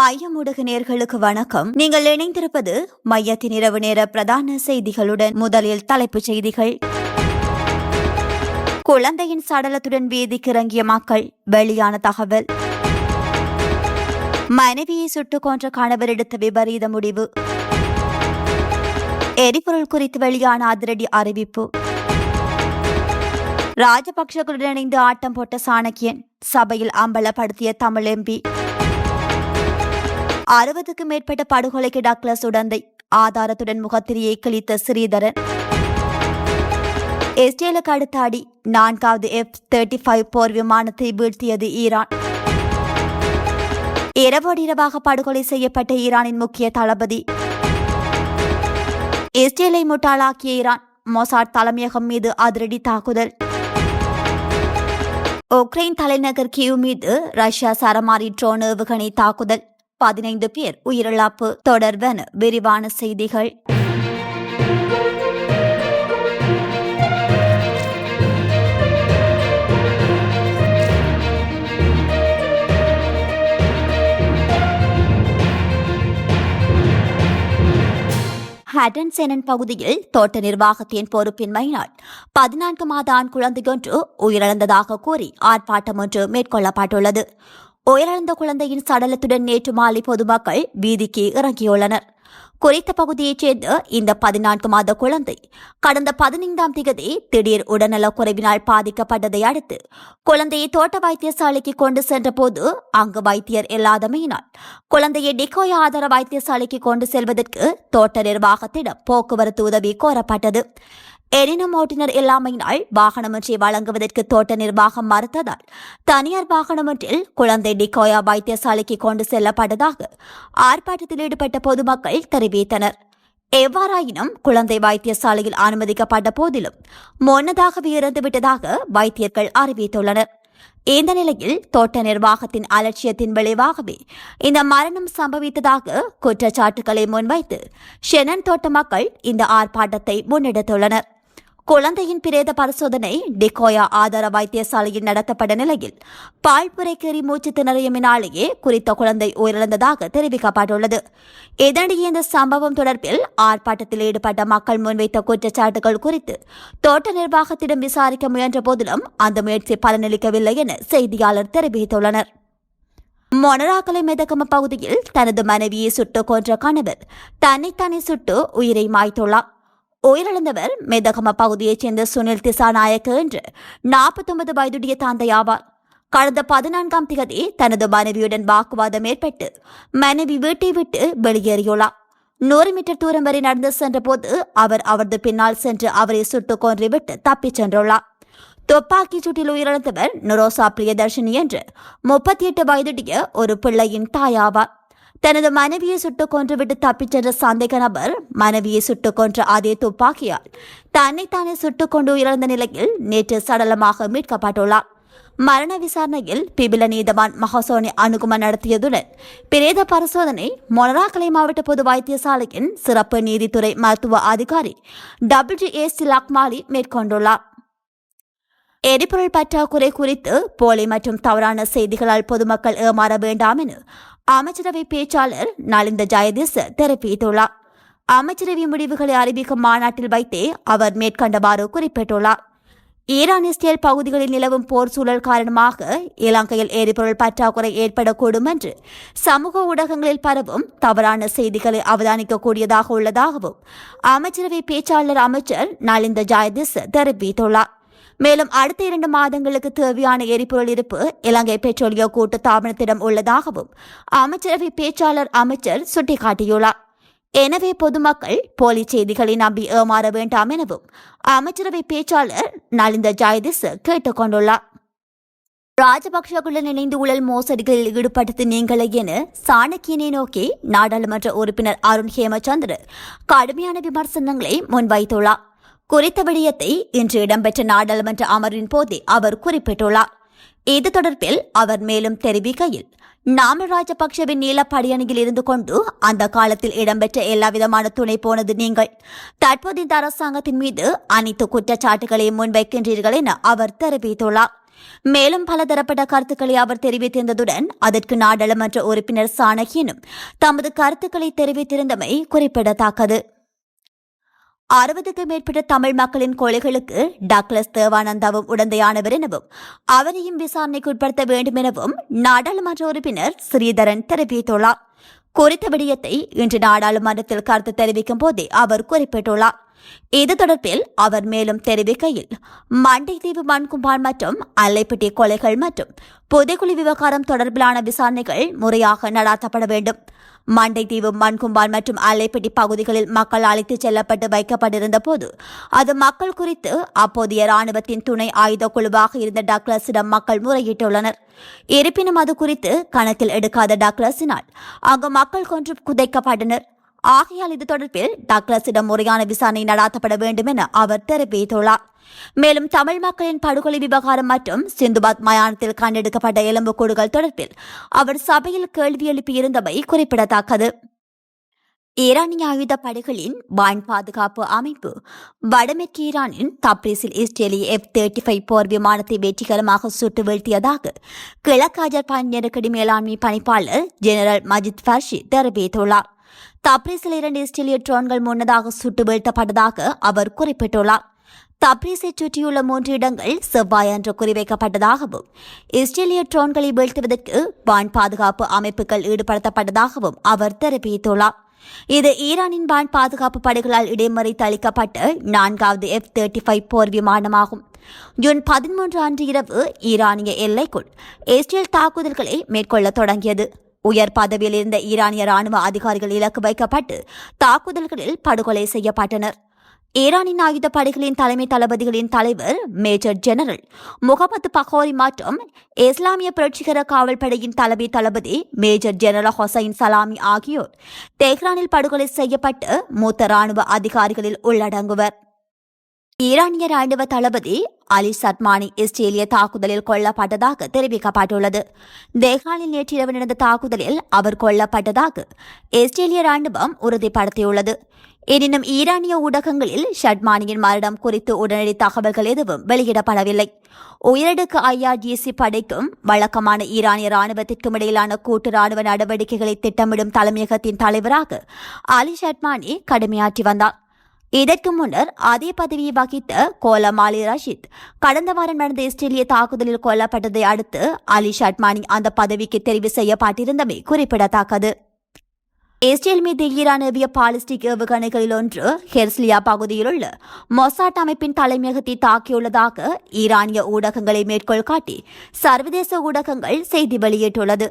மையம் நேர்களுக்கு வணக்கம். நீங்கள் இணைந்திருப்பது மையத்தின் இரவு நேர பிரதான செய்திகளுடன் முதலில் தலைப்புச் செய்திகள். குழந்தையின் சடலத்துடன் வீதிக்கு இறங்கிய மக்கள் வெளியான தகவல். மனைவியை சுட்டுக் கொன்ற கணவர் எடுத்த விபரீத முடிவு. எரிபொருள் குறித்து வெளியான அதிரடி அறிவிப்பு. ராஜபக்சகளுடன் இணைந்து ஆட்டம் போட்ட சாணக்கியன் சபையில் அம்பலப்படுத்திய தமிழ் எம்பி. அறுபதுக்கும் மேற்பட்ட படுகொலைக்கு டக்ளஸ் உடந்தை ஆதாரத்துடன் முகத்திரியை கிழித்த ஸ்ரீதரன். இஸ்ரேலுக்கு அடுத்த அடி நான்காவது எஃப் தேர்ட்டி ஃபைவ் போர் விமானத்தை வீழ்த்தியது ஈரான். இரவோடு இரவாக படுகொலை செய்யப்பட்ட ஈரானின் முக்கிய தளபதி. இஸ்ரேலை முட்டாளாக்கிய ஈரான் மொசாட் தலைமையகம் மீது அதிரடி தாக்குதல். உக்ரைன் தலைநகர் கியூ மீது ரஷ்யா சரமாரி ட்ரோன் ஏவுகணை தாக்குதல். பதினைந்து பேர் உயிரிழப்பு. தொடர்பன விரிவான செய்திகள். ஹடன் செனன் பகுதியில் தோட்ட நிர்வாகத்தின் பொறுப்பின்மையினால் பதினான்கு மாத ஆண் குழந்தையொன்று உயிரிழந்ததாக கூறி ஆர்ப்பாட்டம் ஒன்று மேற்கொள்ளப்பட்டுள்ளது. உயிரிழந்த குழந்தையின் சடலத்துடன் நேற்று மாலை பொதுமக்கள் வீதிக்கு இறங்கியுள்ளனர். குறித்த பகுதியைச் சேர்ந்த இந்த பதினான்கு மாத குழந்தை கடந்த பதினைந்தாம் திகதி திடீர் உடல்நலக் குறைவினால் பாதிக்கப்பட்டதை அடுத்து குழந்தையை தோட்ட வைத்தியசாலைக்கு கொண்டு சென்றபோது அங்கு வைத்தியர் இல்லாதமையினால் குழந்தையை டிகோயா ஆதார வைத்தியசாலைக்கு கொண்டு செல்வதற்கு தோட்ட நிர்வாகத்திடம் போக்குவரத்து உதவி கோரப்பட்டது. எனினும் ஓட்டுநர் இல்லாமையினால் வாகனம் ஒன்றை வழங்குவதற்கு தோட்ட நிர்வாகம் மறுத்ததால் தனியார் வாகனம் ஒன்றில் குழந்தை டிகோயா வைத்தியசாலைக்கு கொண்டு செல்லப்பட்டதாக ஆர்ப்பாட்டத்தில் ஈடுபட்ட பொதுமக்கள் தெரிவித்தனர். எவ்வாறாயினும் குழந்தை வைத்தியசாலையில் அனுமதிக்கப்பட்ட போதிலும் முன்னதாகவே இறந்துவிட்டதாக வைத்தியர்கள் அறிவித்துள்ளனர். இந்த நிலையில் தோட்ட நிர்வாகத்தின் அலட்சியத்தின் விளைவாகவே இந்த மரணம் சம்பவித்ததாக குற்றச்சாட்டுகளை முன்வைத்து ஷெனன் தோட்ட மக்கள் இந்த ஆர்ப்பாட்டத்தை முன்னெடுத்துள்ளனர். குழந்தையின் பிரேத பரிசோதனை டிகோயா ஆதார வைத்தியசாலையில் நடத்தப்பட்ட நிலையில் பால்புரைக்கேறி மூச்சு திணறியமினாலேயே குறித்த குழந்தை உயிரிழந்ததாக தெரிவிக்கப்பட்டுள்ளது. இதனிடையே இந்த சம்பவம் தொடர்பில் ஆர்ப்பாட்டத்தில் ஈடுபட்ட மக்கள் முன்வைத்த குற்றச்சாட்டுகள் குறித்து தோட்ட நிர்வாகத்திடம் விசாரிக்க முயன்ற போதிலும் அந்த முயற்சி பலனளிக்கவில்லை என செய்தியாளர் தெரிவித்துள்ளனர். மொனராக்கலை மெதகம பகுதியில் தனது மனைவியை சுட்டுக் கொன்ற கணவர் தன்னைத்தானே சுட்டு உயிரை மாய்த்துள்ளார். உயிரிழந்தவர் மெதகம பகுதியைச் சேர்ந்த சுனில் திசாநாயக் என்று நாற்பத்தொன்பது வயதுடைய தந்தை ஆவார். கடந்த பதினான்காம் திகதி தனது மனைவியுடன் வாக்குவாதம் ஏற்பட்டு மனைவி வீட்டை விட்டு வெளியேறியுள்ளார். நூறு மீட்டர் தூரம் வரை நடந்து சென்றபோது அவர் அவரது பின்னால் சென்று அவரை சுட்டுக் கொன்றுவிட்டு தப்பிச் சென்றுள்ளார். துப்பாக்கி சூட்டில் உயிரிழந்தவர் நுரோசா பிரியதர்ஷினி என்று முப்பத்தி எட்டு வயதுடைய ஒரு பிள்ளையின் தாயாவார் தனது மனைவியை சுட்டுக் கொன்றுவிட்டு தப்பிச் சென்ற சந்தேக நபர் மனைவியை சுட்டுக் கொன்ற அதே துப்பாக்கியால் தன்னைத்தானே சுட்டுக் கொண்டு உயர்ந்த நிலையில் நேற்று சடலமாக மீட்கப்பட்டுள்ளார். மரண விசாரணையில் பிபில நீதவான் மகசோனி அணுகுமன் நடத்தியதுடன் பிரேத பரிசோதனை மொனராக்கலை மாவட்ட பொது வைத்தியசாலையின் சிறப்பு நீதித்துறை மருத்துவ அதிகாரி டபிள்யூ ஏ சிலாக்மாலி மேற்கொண்டுள்ளார். எரிபொருள் பற்றாக்குறை குறித்து போலி மற்றும் தவறான செய்திகளால் பொதுமக்கள் ஏமாற வேண்டாம் என அமைச்சரவை பேச்சாளர் நலிந்த ஜெயதிஸ் தெரிவித்துள்ளார். அமைச்சரவை முடிவுகளை அறிவிக்கும் மாநாட்டில் வைத்தே அவர் மேற்கண்டவாறு குறிப்பிட்டுள்ளார். ஈரான் இஸ்ரேல் பகுதிகளில் நிலவும் போர் சூழல் காரணமாக இலங்கையில் எரிபொருள் பற்றாக்குறை ஏற்படக்கூடும் என்று சமூக ஊடகங்களில் பரவும் தவறான செய்திகளை அவதானிக்கக்கூடியதாக உள்ளதாகவும் அமைச்சரவை பேச்சாளர் அமைச்சர் நலிந்த ஜாயதிஸ் தெரிவித்துள்ளார். மேலும் அடுத்த இரண்டு மாதங்களுக்கு தேவையான எரிபொருள் இருப்பு இலங்கை பெட்ரோலிய கூட்டு தாபனத்திடம் உள்ளதாகவும் அமைச்சரவை பேச்சாளர் அமைச்சர் சுட்டிக்காட்டியுள்ளார். எனவே பொதுமக்கள் போலி செய்திகளை நம்பி ஏமாற வேண்டாம் எனவும் அமைச்சரவை பேச்சாளர் நலிந்த ஜாயதிஸ் கேட்டுக் கொண்டுள்ளார். ராஜபக்சகுடன் இணைந்து ஊழல் மோசடிகளில் ஈடுபட்டது நீங்களே என சாணக்கியனை நோக்கி நாடாளுமன்ற உறுப்பினர் அருண் ஹேமச்சந்திர கடுமையான விமர்சனங்களை முன்வைத்துள்ளார். குறித்த விடயத்தை இன்று இடம்பெற்ற நாடாளுமன்ற அமர்வின் போதே அவர் குறிப்பிட்டுள்ளார். இது தொடர்பில் அவர் மேலும் தெரிவிக்கையில் நாம ராஜபக்சவின் நீல படியணியில் இருந்து கொண்டு அந்த காலத்தில் இடம்பெற்ற எல்லாவிதமான துணை போனது நீங்கள். தற்போது இந்த அரசாங்கத்தின் மீது அனைத்து குற்றச்சாட்டுகளையும் முன்வைக்கின்றீர்கள் என அவர் தெரிவித்துள்ளார். மேலும் பலதரப்பட்ட கருத்துக்களை அவர் தெரிவித்திருந்ததுடன் அதற்கு நாடாளுமன்ற உறுப்பினர் சாணகியனும் தமது கருத்துக்களை தெரிவித்திருந்தமை குறிப்பிடத்தக்கது. அறுபதுக்கும் மேற்பட்ட தமிழ் மக்களின் கொலைகளுக்கு டக்ளஸ் தேவானந்தாவும் உடந்தையானவர் எனவும் அவரையும் விசாரணைக்கு உட்படுத்த வேண்டும் எனவும் நாடாளுமன்ற உறுப்பினர் ஸ்ரீதரன் தெரிவித்துள்ளார். குறித்த விடயத்தை இன்று நாடாளுமன்றத்தில் கருத்து தெரிவிக்கும் போதே அவர் குறிப்பிட்டுள்ளார். இது தொடர்பில் அவர் மேலும் தெரிவிக்கையில் மண்டைதீவு மண்கும்பான் மற்றும் அல்லைப்பட்டி கொலைகள் மற்றும் புதைக்குழி விவகாரம் தொடர்பிலான விசாரணைகள் முறையாக நடாத்தப்பட வேண்டும். மண்டைத்தீவு மண்கும்பான் மற்றும் அல்லைப்பட்டி பகுதிகளில் மக்கள் அழைத்துச் செல்லப்பட்டு வைக்கப்பட்டிருந்த போது அது மக்கள் குறித்து அப்போதைய ராணுவத்தின் துணை ஆயுத குழுவாக இருந்த டக்ளஸிடம் மக்கள் முறையிட்டுள்ளனர். இருப்பினும் அது குறித்து கணக்கில் எடுக்காத டக்ளஸினால் அங்கு மக்கள் கொன்று குதைக்கப்பட்டனர் ஆகையால் இது தொடர்பில் டக்ளஸிடம் முறையான விசாரணை நடாத்தப்பட வேண்டும் என அவர் தெரிவித்துள்ளார். மேலும் தமிழ் மக்களின் படுகொலை விவகாரம் மற்றும் சிந்துபாத் மயானத்தில் கண்டெடுக்கப்பட்ட எலும்புக்கூடுகள் தொடர்பில் அவர் சபையில் கேள்வி எழுப்பியிருந்தமை குறிப்பிடத்தக்கது. ஈரானிய ஆயுத படைகளின் வான் பாதுகாப்பு அமைப்பு வடமேற்கு ஈரானின் தப்ரீஸில் இஸ்ரேலிய எஃப் தேர்ட்டி ஃபைவ் போர் விமானத்தை வெற்றிகரமாக சுட்டு வீழ்த்தியதாக கிழக்கு அஜர்பான் நெருக்கடி மேலாண்மை பணிப்பாளர் ஜெனரல் மஜித் ஃபர்ஷி தெரிவித்துள்ளார். தப்ரீஸில் இரண்டு இஸ்ரேலிய ட்ரோன்கள் முன்னதாக சுட்டு வீழ்த்தப்பட்டதாக அவர் குறிப்பிட்டுள்ளார். தப்ரீஸை சுற்றியுள்ள மூன்று இடங்கள் செவ்வாயன்று குறிவைக்கப்பட்டதாகவும் இஸ்ரேலிய ட்ரோன்களை வீழ்த்துவதற்கு வான் பாதுகாப்பு அமைப்புகள் ஈடுபடுத்தப்பட்டதாகவும் அவர் தெரிவித்துள்ளார். இது ஈரானின் வான் பாதுகாப்பு படைகளால் இடைமறித்து அளிக்கப்பட்ட நான்காவது எஃப் தேர்ட்டி ஃபைவ் போர் விமானமாகும். ஜூன் பதிமூன்று அன்று இரவு ஈரானிய எல்லைக்குள் இஸ்ரேல் தாக்குதல்களை மேற்கொள்ள தொடங்கியது. உயர் பதவியில் இருந்த ஈரானிய ராணுவ அதிகாரிகள் இலக்கு வைக்கப்பட்டு தாக்குதல்களில் படுகொலை செய்யப்பட்டனர். ஈரானின் ஆயுத படைகளின் தலைமை தளபதிகளின் தலைவர் மேஜர் ஜெனரல் முகமது பஹோரி மற்றும் இஸ்லாமிய புரட்சிகர காவல்படையின் தலைமை தளபதி மேஜர் ஜெனரல் ஹொசைன் சலாமி ஆகியோர் தெஹ்ரானில் படுகொலை செய்யப்பட்டு மூத்த ராணுவ அதிகாரிகளில் உள்ளடங்குவர். ஈரானிய ராணுவ தளபதி அலி சத்மானி இஸ்ரேலிய தாக்குதலில் கொல்லப்பட்டதாக தெரிவிக்கப்பட்டுள்ளது. தெஹ்ரானில் நேற்றிரவு நடந்த தாக்குதலில் அவர் கொல்லப்பட்டதாக இஸ்ரேலிய ராணுவம் உறுதிப்படுத்தியுள்ளது. எனினும் ஈரானிய ஊடகங்களில் ஷட்மானியின் மரணம் குறித்து உடனடி தகவல்கள் எதுவும் வெளியிடப்படவில்லை. உயரடுக்கு ஐஆர்ஜிசி படைக்கும் வழக்கமான ஈரானிய ராணுவத்திற்கும் இடையிலான கூட்டு ராணுவ நடவடிக்கைகளை திட்டமிடும் தலைமையகத்தின் தலைவராக அலி ஷட்மானி கடுமையாற்றி வந்தார். இதற்கு முன்னர் அதே பதவியை வகித்த கோலம் அலி ரஷித் கடந்த வாரம் நடந்த இஸ்ரேலிய தாக்குதலில் கொல்லப்பட்டதை அடுத்து அலி ஷட்மானி அந்த பதவிக்கு தெரிவு செய்யப்பட்டிருந்தமை குறிப்பிடத்தக்கது. இஸ்ரேல் மீது ஈரான் ஏவிய பாலிஸ்டிக் ஏவுகணைகளில் ஒன்று ஹெர்ஸ்லியா பகுதியில் உள்ள மொசாட் அமைப்பின் தலைமையகத்தை தாக்கியுள்ளதாக ஈரானிய ஊடகங்களை மேற்கோள் காட்டி சர்வதேச ஊடகங்கள் செய்தி வெளியிட்டுள்ளது.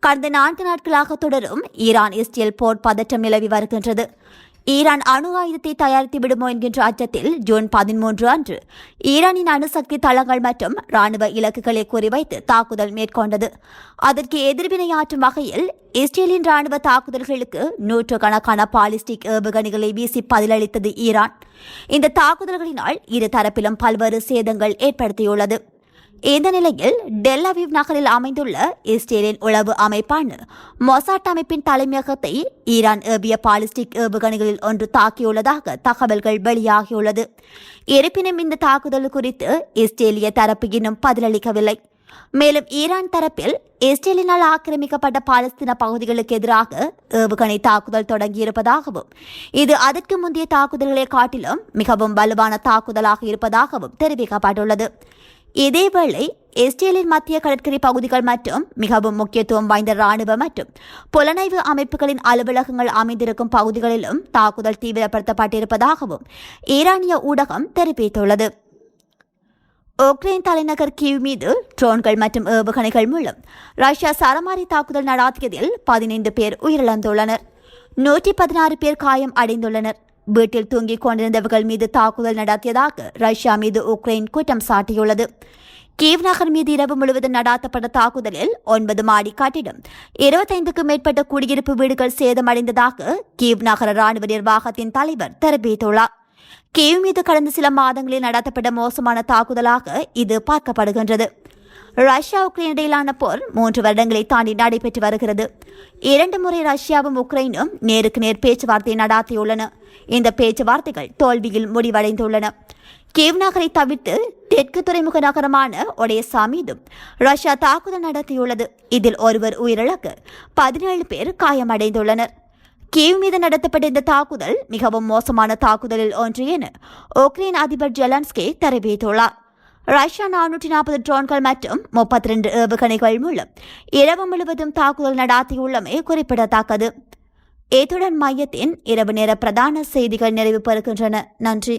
கடந்த நான்கு நாட்களாக தொடரும் ஈரான் இஸ்ரேல் போர் பதற்றம் நிலவி வருகின்றது. ஈரான் அணு ஆயுதத்தை தயாரித்து விடுமோ என்கின்ற அச்சத்தில் ஜூன் பதிமூன்று அன்று ஈரானின் அணுசக்தி தளங்கள் மற்றும் ராணுவ இலக்குகளை குறிவைத்து தாக்குதல் மேற்கொண்டது. அதற்கு எதிர்வினையாற்றும் வகையில் இஸ்ரேலின் ராணுவ தாக்குதல்களுக்கு நூற்றுக்கணக்கான பாலிஸ்டிக் ஏவுகணைகளை வீசி பதிலளித்தது ஈரான். இந்த தாக்குதல்களினால் இரு தரப்பிலும் பல்வேறு சேதங்கள் ஏற்படுத்தியுள்ளது. இந்த நிலையில் டெல்லவிவ் நகரில் அமைந்துள்ள இஸ்ரேலின் உளவு அமைப்பான மொசாட் அமைப்பின் தலைமையகத்தை ஈரான் ஏவிய பாலிஸ்டிக் ஏவுகணைகளில் ஒன்று தாக்கியுள்ளதாக தகவல்கள் வெளியாகியுள்ளது. இருப்பினும் இந்த தாக்குதல் குறித்து இஸ்ரேலிய தரப்பு இன்னும் பதிலளிக்கவில்லை. மேலும் ஈரான் தரப்பில் இஸ்ரேலினால் ஆக்கிரமிக்கப்பட்ட பாலஸ்தீன பகுதிகளுக்கு எதிராக ஏவுகணை தாக்குதல் தொடங்கியிருப்பதாகவும் இது அதற்கு முந்தைய தாக்குதல்களை காட்டிலும் மிகவும் வலுவான தாக்குதலாக இருப்பதாகவும் தெரிவிக்கப்பட்டுள்ளது. இதேவேளை இஸ்ரேலின் மத்திய கடற்கரை பகுதிகள் மற்றும் மிகவும் முக்கியத்துவம் வாய்ந்த ராணுவ மற்றும் புலனாய்வு அமைப்புகளின் அலுவலகங்கள் அமைந்திருக்கும் பகுதிகளிலும் தாக்குதல் தீவிரப்படுத்தப்பட்டிருப்பதாகவும் ஈரானிய ஊடகம் தெரிவித்துள்ளது. உக்ரைன் தலைநகர் கீவ் மீது ட்ரோன்கள் மற்றும் ஏவுகணைகள் மூலம் ரஷ்யா சரமாரி தாக்குதல் நடாத்தியதில் பதினைந்து பேர் உயிரிழந்துள்ளனர். நூற்றி பதினாறு பேர் காயம் அடைந்துள்ளனர். வீட்டில் தூங்கிக் கொண்டிருந்தவர்கள் மீது தாக்குதல் நடத்தியதாக ரஷ்யா மீது உக்ரைன் குற்றம் சாட்டியுள்ளது. கீவ் நகர் மீது இரவு முழுவதும் நடாத்தப்பட்ட தாக்குதலில் ஒன்பது மாடி கட்டிடம் இருபத்தைந்துக்கும் மேற்பட்ட குடியிருப்பு வீடுகள் சேதமடைந்ததாக கீவ் நகர ராணுவ நிர்வாகத்தின் தலைவர் தெரிவித்துள்ளார். கீவ் மீது கடந்த சில மாதங்களில் நடத்தப்பட்ட மோசமான தாக்குதலாக இது பார்க்கப்படுகின்றது. ரஷ்யா உக்ரைன் இடையிலான போர் மூன்று வருடங்களை தாண்டி நடைபெற்று வருகிறது. இரண்டு முறை ரஷ்யாவும் உக்ரைனும் நேருக்கு நேர் பேச்சுவார்த்தை நடாத்தியுள்ளன. இந்த பேச்சுவார்த்தைகள் தோல்வியில் முடிவடைந்துள்ளன. கேவ் நகரை தவிர்த்து தெற்கு துறைமுக நகரமான ஒடேசா மீதும் ரஷ்யா தாக்குதல் நடத்தியுள்ளது. இதில் ஒருவர் உயிரிழக்க பதினேழு பேர் காயமடைந்துள்ளனர். கீவ் மீது நடத்தப்பட்ட இந்த தாக்குதல் மிகவும் மோசமான தாக்குதலில் ஒன்று என உக்ரைன் அதிபர் ஜெலன்ஸ்கி தெரிவித்துள்ளார். ரஷ்யா நானூற்றி நாற்பது ட்ரோன்கள் மற்றும் முப்பத்தி ரெண்டு ஏவுகணைகள் மூலம் இரவு முழுவதும் தாக்குதல் நடாத்தியுள்ளமை குறிப்பிடத்தக்கது. இத்துடன் மையத்தின் இரவு நேர பிரதான செய்திகள் நிறைவு பெறுகின்றன நன்றி.